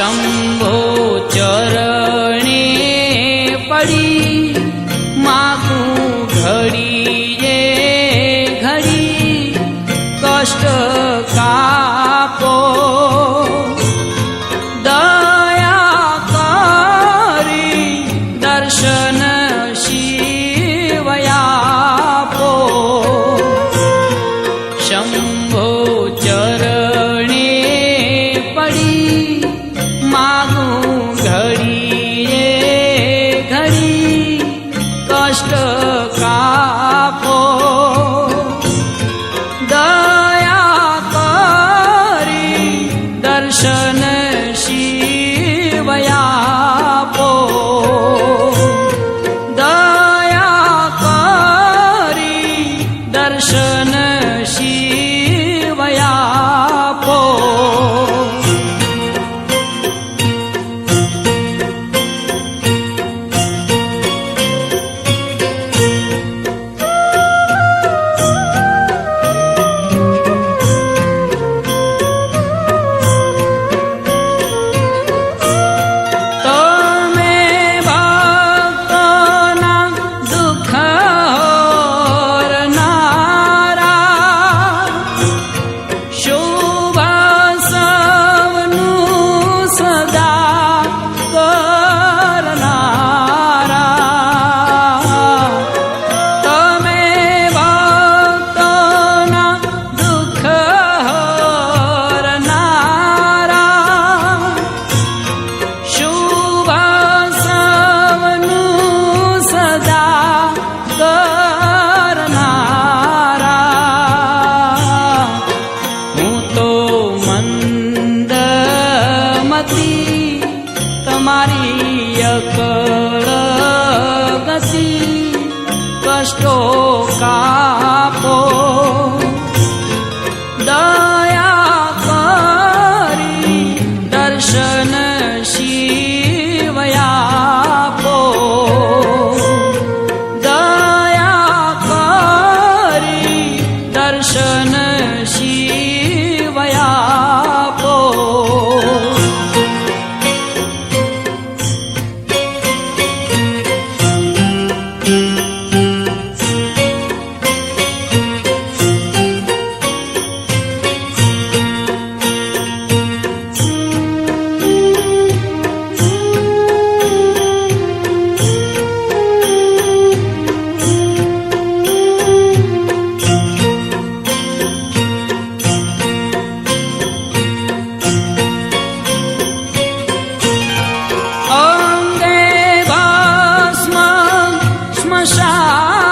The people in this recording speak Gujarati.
શંભો ચરણે પડી માગું ઘડી રે ઘડી કષ્ટ વયા હતી તમારી અકળ ગસી કષ્ટો ah.